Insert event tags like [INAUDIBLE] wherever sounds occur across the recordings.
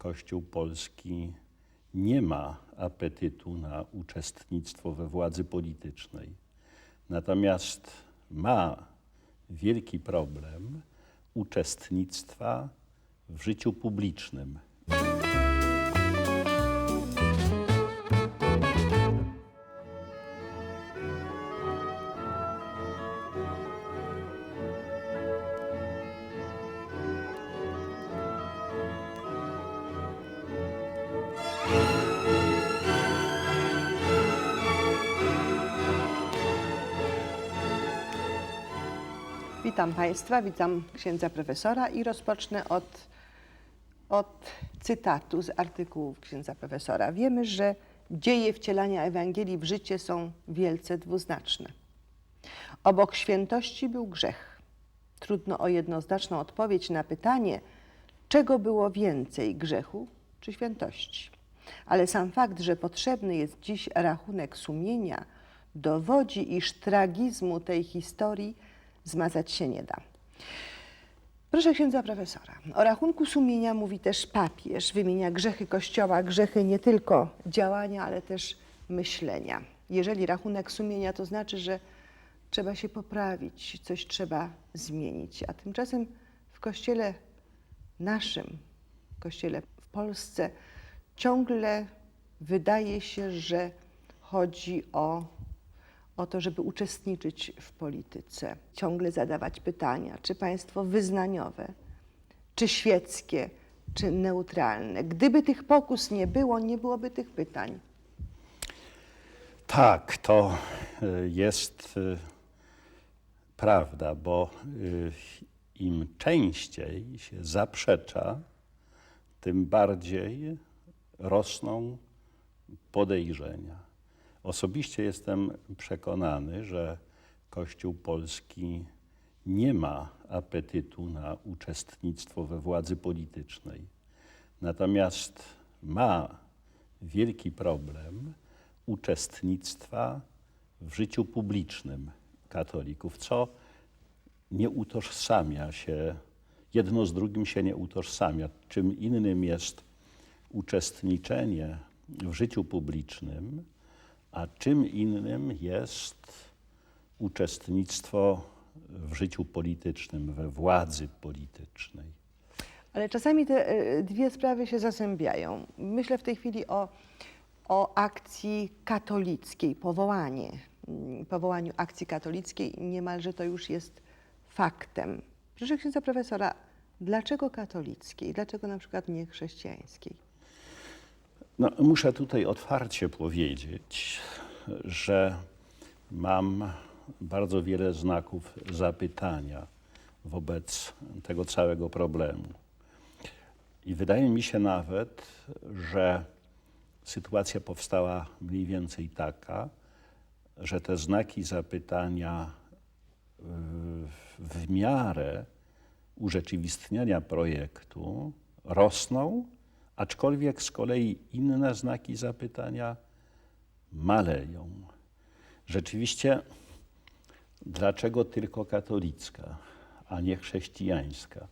Kościół polski nie ma apetytu na uczestnictwo we władzy politycznej. Natomiast ma wielki problem uczestnictwa w życiu publicznym. Witam Państwa, witam księdza profesora i rozpocznę od, od cytatu z artykułów księdza profesora. Wiemy, że dzieje wcielania Ewangelii w życie są wielce dwuznaczne. Obok świętości był grzech. Trudno o jednoznaczną odpowiedź na pytanie, czego było więcej grzechu czy świętości. Ale sam fakt, że potrzebny jest dziś rachunek sumienia, dowodzi, iż tragizmu tej historii zmazać się nie da. Proszę księdza profesora. O rachunku sumienia mówi też papież. Wymienia grzechy Kościoła, grzechy nie tylko działania, ale też myślenia. Jeżeli rachunek sumienia, to znaczy, że trzeba się poprawić, coś trzeba zmienić. A tymczasem w Kościele naszym, Kościele w Polsce, ciągle wydaje się, że chodzi o o to, żeby uczestniczyć w polityce, ciągle zadawać pytania, czy państwo wyznaniowe, czy świeckie, czy neutralne. Gdyby tych pokus nie było, nie byłoby tych pytań. Tak, to y, jest y, prawda, bo y, im częściej się zaprzecza, tym bardziej rosną podejrzenia. Osobiście jestem przekonany, że Kościół polski nie ma apetytu na uczestnictwo we władzy politycznej. Natomiast ma wielki problem uczestnictwa w życiu publicznym katolików, co nie utożsamia się, jedno z drugim się nie utożsamia. Czym innym jest uczestniczenie w życiu publicznym, a czym innym jest uczestnictwo w życiu politycznym, we władzy politycznej. Ale czasami te e, dwie sprawy się zazębiają. Myślę w tej chwili o, o akcji katolickiej, powołanie, mm, powołaniu akcji katolickiej. Niemalże to już jest faktem. Proszę księdza profesora, dlaczego katolickiej? Dlaczego na przykład nie chrześcijańskiej? No, muszę tutaj otwarcie powiedzieć, że mam bardzo wiele znaków zapytania wobec tego całego problemu. I wydaje mi się nawet, że sytuacja powstała mniej więcej taka, że te znaki zapytania y, w miarę urzeczywistniania projektu rosną, aczkolwiek z kolei inne znaki zapytania maleją. Rzeczywiście, dlaczego tylko katolicka, a nie chrześcijańska?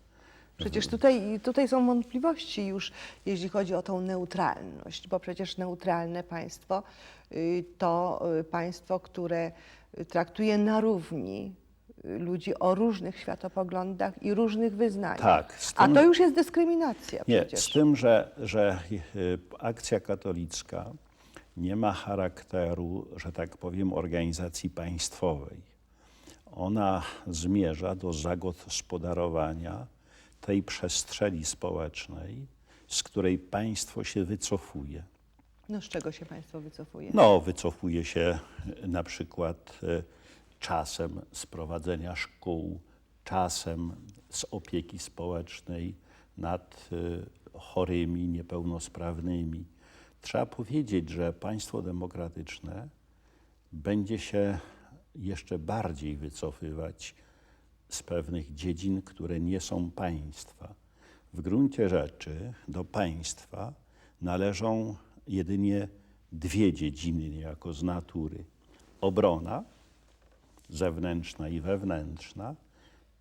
Przecież tutaj, tutaj są wątpliwości już, jeśli chodzi o tą neutralność, bo przecież neutralne państwo y, to y, państwo, które traktuje na równi ludzi o różnych światopoglądach i różnych wyznaniach. Tak, z A tym- to już jest dyskryminacja Nie, przecież. z tym, że, że y, akcja katolicka nie ma charakteru, że tak powiem, organizacji państwowej. Ona zmierza do zagospodarowania tej przestrzeni społecznej, z której państwo się wycofuje. No z czego się państwo wycofuje? No, wycofuje się y, na przykład y, czasem z prowadzenia szkół, czasem z opieki społecznej nad y, chorymi, niepełnosprawnymi. Trzeba powiedzieć, że państwo demokratyczne będzie się jeszcze bardziej wycofywać z pewnych dziedzin, które nie są państwa. W gruncie rzeczy do państwa należą jedynie dwie dziedziny niejako z natury. Obrona zewnętrzna i wewnętrzna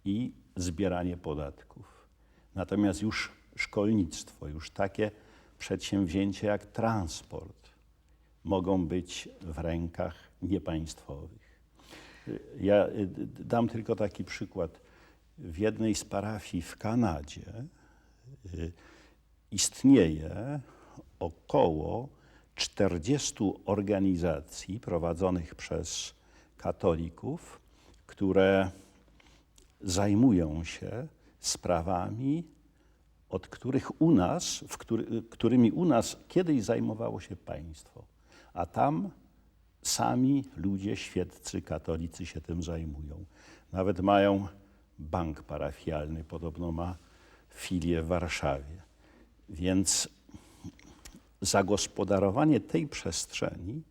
i zbieranie podatków. Natomiast już szkolnictwo, już takie przedsięwzięcia jak transport mogą być w rękach niepaństwowych. Ja y, dam tylko taki przykład. W jednej z parafii w Kanadzie y, istnieje około 40 organizacji prowadzonych przez katolików, które zajmują się sprawami, od których u nas, który, którymi u nas kiedyś zajmowało się państwo. A tam sami ludzie świeccy, katolicy się tym zajmują. Nawet mają bank parafialny, podobno ma filię w Warszawie. Więc zagospodarowanie tej przestrzeni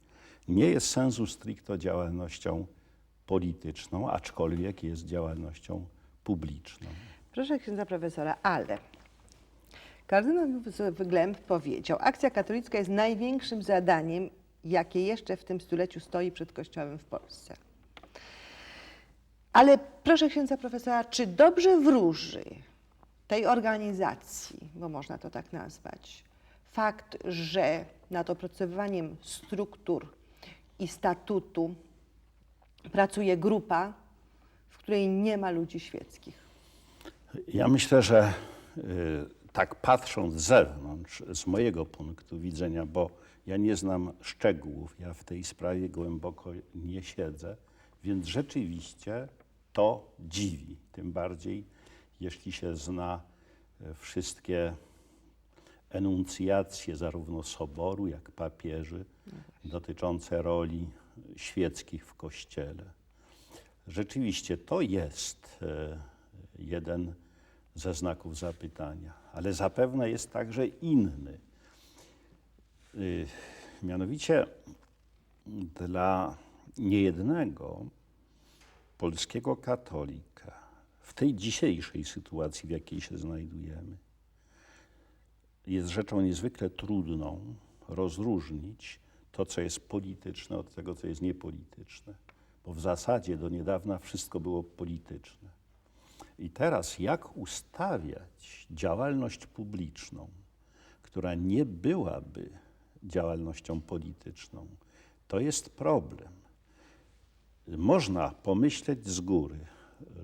nie jest sensu stricto działalnością polityczną, aczkolwiek jest działalnością publiczną. Proszę księdza profesora, ale kardynał Glemp powiedział, akcja katolicka jest największym zadaniem, jakie jeszcze w tym stuleciu stoi przed Kościołem w Polsce. Ale proszę księdza profesora, czy dobrze wróży tej organizacji, bo można to tak nazwać, fakt, że nad opracowywaniem struktur i statutu pracuje grupa, w której nie ma ludzi świeckich? Ja myślę, że y, tak patrząc z zewnątrz, z mojego punktu widzenia, bo ja nie znam szczegółów, ja w tej sprawie głęboko nie siedzę, więc rzeczywiście to dziwi. Tym bardziej, jeśli się zna e, wszystkie enuncjacje zarówno soboru, jak papieży dotyczące roli świeckich w Kościele. Rzeczywiście to jest e, jeden ze znaków zapytania, ale zapewne jest także inny. Y, Mianowicie dla niejednego polskiego katolika w tej dzisiejszej sytuacji, w jakiej się znajdujemy, jest rzeczą niezwykle trudną rozróżnić to, co jest polityczne, od tego, co jest niepolityczne. Bo w zasadzie do niedawna wszystko było polityczne. I teraz, jak ustawiać działalność publiczną, która nie byłaby działalnością polityczną, to jest problem. Można pomyśleć z góry,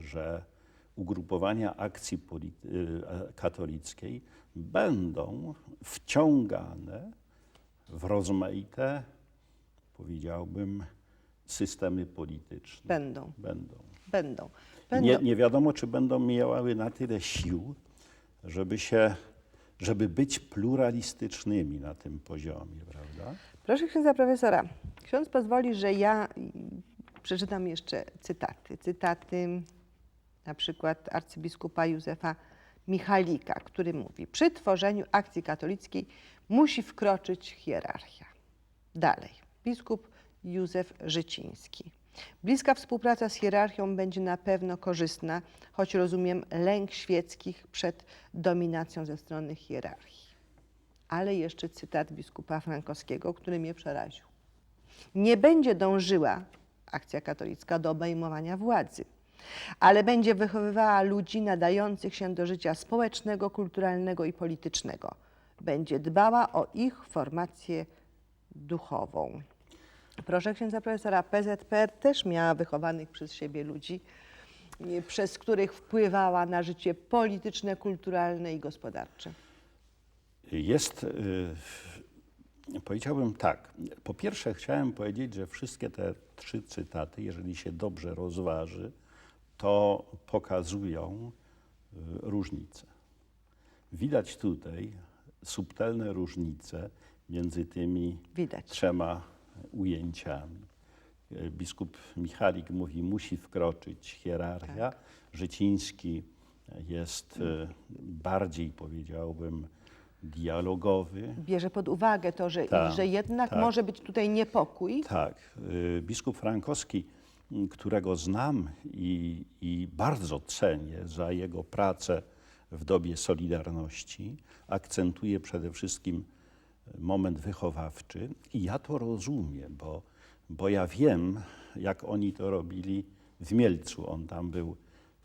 że ugrupowania akcji e, katolickiej będą wciągane w rozmaite, powiedziałbym, systemy polityczne. Będą, Będą. będą. Będą. Nie, nie wiadomo, czy będą miały na tyle sił, żeby się, żeby być pluralistycznymi na tym poziomie, prawda? Proszę księdza profesora, ksiądz pozwoli, że ja przeczytam jeszcze cytaty. Cytaty na przykład arcybiskupa Józefa Michalika, który mówi: Przy tworzeniu akcji katolickiej musi wkroczyć hierarchia. Dalej, biskup Józef Życiński. Bliska współpraca z hierarchią będzie na pewno korzystna, choć rozumiem lęk świeckich przed dominacją ze strony hierarchii. Ale jeszcze cytat biskupa Frankowskiego, który mnie przeraził. Nie będzie dążyła akcja katolicka do obejmowania władzy, ale będzie wychowywała ludzi nadających się do życia społecznego, kulturalnego i politycznego. Będzie dbała o ich formację duchową. Proszę księdza profesora, PZPR też miała wychowanych przez siebie ludzi, przez których wpływała na życie polityczne, kulturalne i gospodarcze. Jest, y, powiedziałbym tak. Po pierwsze, chciałem powiedzieć, że wszystkie te trzy cytaty, jeżeli się dobrze rozważy, to pokazują y, różnice. Widać tutaj subtelne różnice między tymi Widać. trzema ujęciami. E, Biskup Michalik mówi, musi wkroczyć hierarchia. Życiński jest e, bardziej, powiedziałbym, dialogowy. Bierze pod uwagę to, że, Tak, że jednak tak. może być tutaj niepokój. Tak. Biskup Frankowski, którego znam i, i bardzo cenię za jego pracę w dobie Solidarności, akcentuje przede wszystkim moment wychowawczy i ja to rozumiem, bo, bo ja wiem, jak oni to robili w Mielcu. On tam był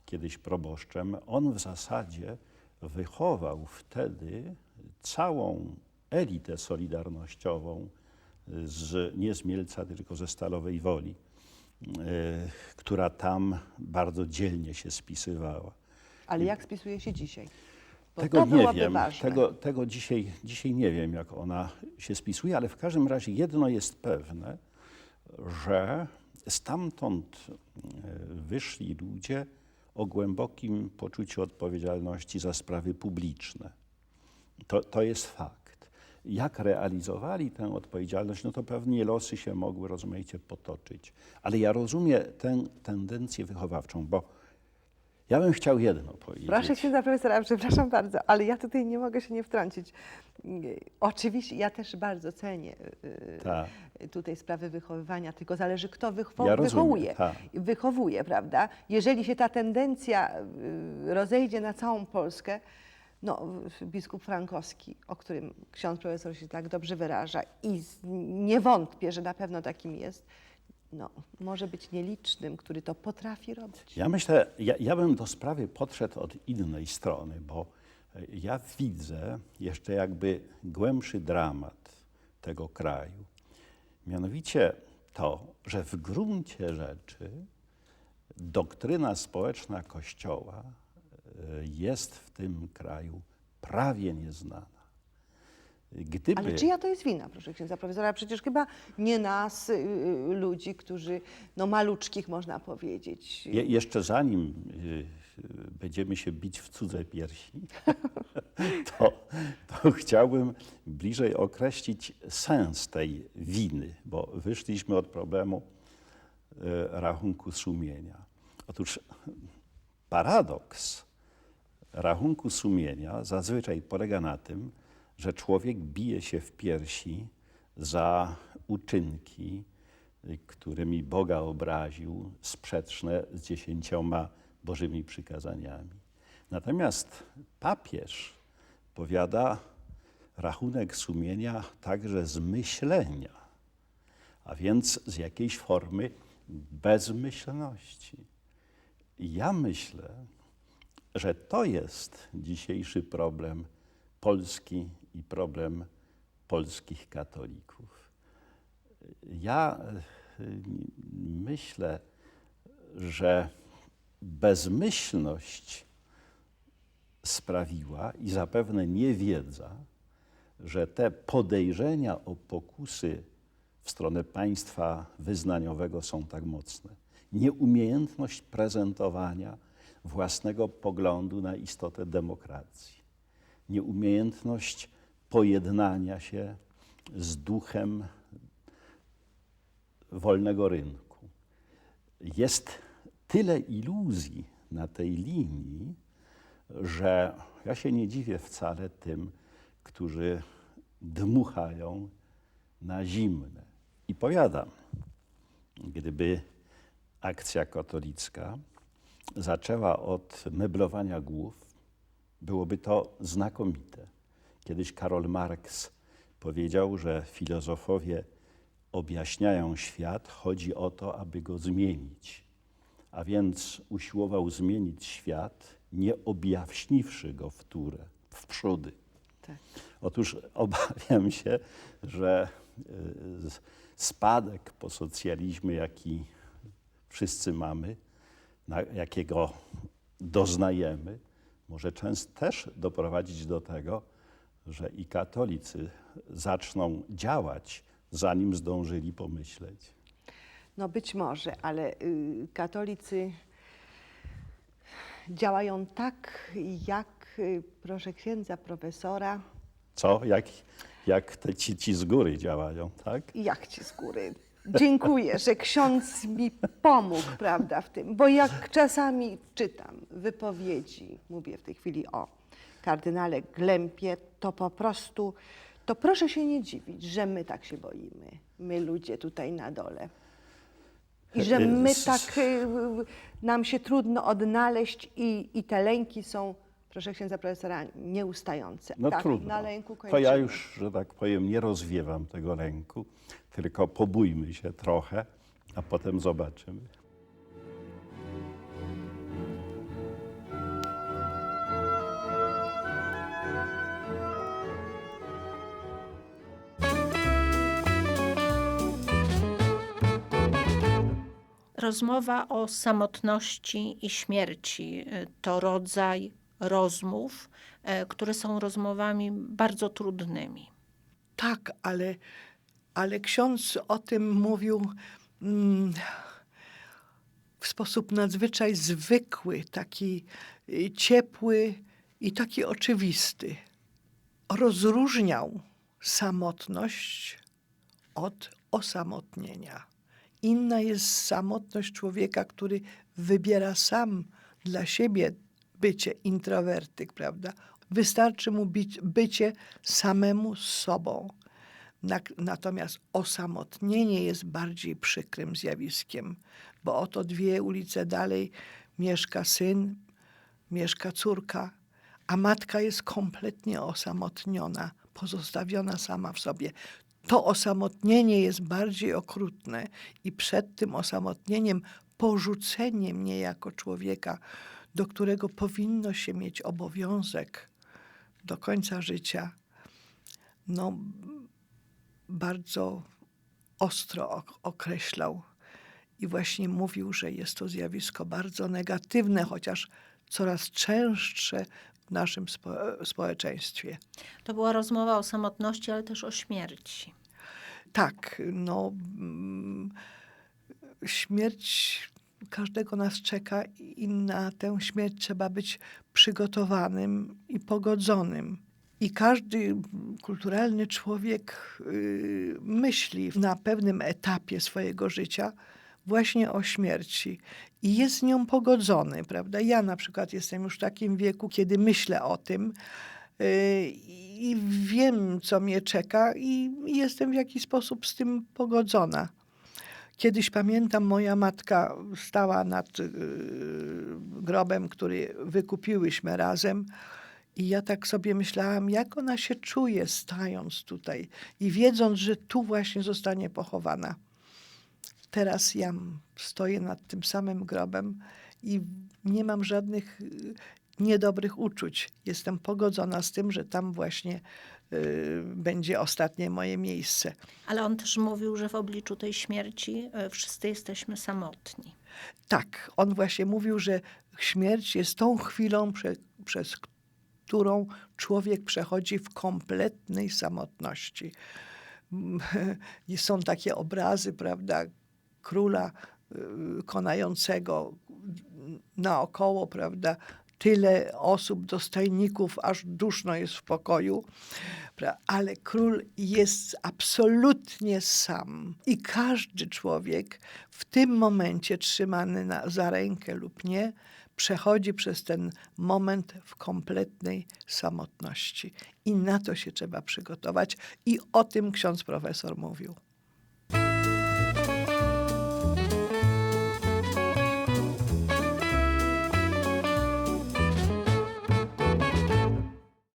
kiedyś proboszczem. On w zasadzie wychował wtedy całą elitę solidarnościową z, nie z Mielca, tylko ze Stalowej Woli, która tam bardzo dzielnie się spisywała. Ale jak spisuje się dzisiaj? Bo Tego nie wiem. ważne. Tego, tego dzisiaj, dzisiaj nie wiem, jak ona się spisuje, ale w każdym razie jedno jest pewne, że stamtąd e, wyszli ludzie o głębokim poczuciu odpowiedzialności za sprawy publiczne. To, to jest fakt. Jak realizowali tę odpowiedzialność, no to pewnie losy się mogły rozmaicie potoczyć. Ale ja rozumiem tę tendencję wychowawczą, bo ja bym chciał jedno powiedzieć. Proszę księdza profesora, przepraszam bardzo, ale ja tutaj nie mogę się nie wtrącić. Oczywiście ja też bardzo cenię y, Tak. y, tutaj sprawy wychowywania, tylko zależy kto wychow- Ja rozumiem, wychowuje. tak. Wychowuje, prawda? Jeżeli się ta tendencja y, rozejdzie na całą Polskę, no, biskup Frankowski, o którym ksiądz profesor się tak dobrze wyraża i nie wątpię, że na pewno takim jest, no, może być nielicznym, który to potrafi robić. Ja myślę, ja, ja bym do sprawy podszedł od innej strony, bo e, ja widzę jeszcze jakby głębszy dramat tego kraju. Mianowicie to, że w gruncie rzeczy doktryna społeczna Kościoła jest w tym kraju prawie nieznana. Gdyby... Ale czyja to jest wina, proszę księdza profesora? Przecież chyba nie nas, y, y, ludzi, którzy, no maluczkich można powiedzieć. Je, jeszcze zanim y, będziemy się bić w cudze piersi, [LAUGHS] to, to chciałbym bliżej określić sens tej winy, bo wyszliśmy od problemu y, rachunku sumienia. Otóż paradoks rachunku sumienia zazwyczaj polega na tym, że człowiek bije się w piersi za uczynki, którymi Boga obraził, sprzeczne z dziesięcioma Bożymi przykazaniami. Natomiast papież powiada rachunek sumienia także z myślenia, a więc z jakiejś formy bezmyślności. Ja myślę, że to jest dzisiejszy problem Polski i problem polskich katolików. Ja y, myślę, że bezmyślność sprawiła i zapewne niewiedza, że te podejrzenia o pokusy w stronę państwa wyznaniowego są tak mocne. Nieumiejętność prezentowania własnego poglądu na istotę demokracji, nieumiejętność pojednania się z duchem wolnego rynku. Jest tyle iluzji na tej linii, że ja się nie dziwię wcale tym, którzy dmuchają na zimne. I powiadam, gdyby akcja katolicka zaczęła od meblowania głów, byłoby to znakomite. Kiedyś Karol Marx powiedział, że filozofowie objaśniają świat, chodzi o to, aby go zmienić. A więc usiłował zmienić świat, nie objaśniwszy go wtórę, w przódy. Tak. Otóż [LAUGHS] obawiam się, że y, spadek po socjalizmie, jaki wszyscy mamy, jakiego doznajemy, może często też doprowadzić do tego, że i katolicy zaczną działać, zanim zdążyli pomyśleć. No być może, ale y, katolicy działają tak, jak, y, proszę księdza profesora, Co? Jak, jak te ci, ci z góry działają, tak? jak ci z góry. Dziękuję, że ksiądz mi pomógł, prawda, w tym, bo jak czasami czytam wypowiedzi, mówię w tej chwili o kardynale Glempie, to po prostu, to proszę się nie dziwić, że my tak się boimy, my ludzie tutaj na dole. I że my S- tak, y, nam się trudno odnaleźć i, i te lęki są, proszę księdza profesora, nieustające. No tak, trudno. na lęku to ja już, że tak powiem, nie rozwiewam tego lęku, tylko pobójmy się trochę, a potem zobaczymy. Rozmowa o samotności i śmierci e, to rodzaj rozmów, e, które są rozmowami bardzo trudnymi. Tak, ale ale ksiądz o tym mówił mm, w sposób nadzwyczaj zwykły, taki y, ciepły i taki oczywisty. Rozróżniał samotność od osamotnienia. Inna jest samotność człowieka, który wybiera sam dla siebie bycie introwertyk, prawda? Wystarczy mu być, bycie samemu sobą. Natomiast osamotnienie jest bardziej przykrym zjawiskiem, bo oto dwie ulice dalej mieszka syn, mieszka córka, a matka jest kompletnie osamotniona, pozostawiona sama w sobie. To osamotnienie jest bardziej okrutne i przed tym osamotnieniem, porzuceniem mnie jako człowieka, do którego powinno się mieć obowiązek do końca życia, no bardzo ostro ok- określał i właśnie mówił, że jest to zjawisko bardzo negatywne, chociaż coraz częstsze w naszym spo- społeczeństwie. To była rozmowa o samotności, ale też o śmierci. Tak, no mm, śmierć każdego nas czeka i na tę śmierć trzeba być przygotowanym i pogodzonym. I każdy kulturalny człowiek y, myśli na pewnym etapie swojego życia właśnie o śmierci i jest z nią pogodzony, prawda? Ja na przykład jestem już w takim wieku, kiedy myślę o tym, y, i wiem, co mnie czeka, i jestem w jakiś sposób z tym pogodzona. Kiedyś pamiętam, moja matka stała nad y, grobem, który wykupiłyśmy razem. I ja tak sobie myślałam, jak ona się czuje, stając tutaj i wiedząc, że tu właśnie zostanie pochowana. Teraz ja stoję nad tym samym grobem i nie mam żadnych y, niedobrych uczuć. Jestem pogodzona z tym, że tam właśnie y, będzie ostatnie moje miejsce. Ale on też mówił, że w obliczu tej śmierci e, wszyscy jesteśmy samotni. Tak, on właśnie mówił, że śmierć jest tą chwilą, prze, przez którą człowiek przechodzi w kompletnej samotności. [LAUGHS] I są takie obrazy, prawda, króla y, konającego naokoło, prawda, tyle osób, dostojników, aż duszno jest w pokoju. Ale król jest absolutnie sam. I każdy człowiek w tym momencie, trzymany na, za rękę lub nie, przechodzi przez ten moment w kompletnej samotności. I na to się trzeba przygotować. I o tym ksiądz profesor mówił.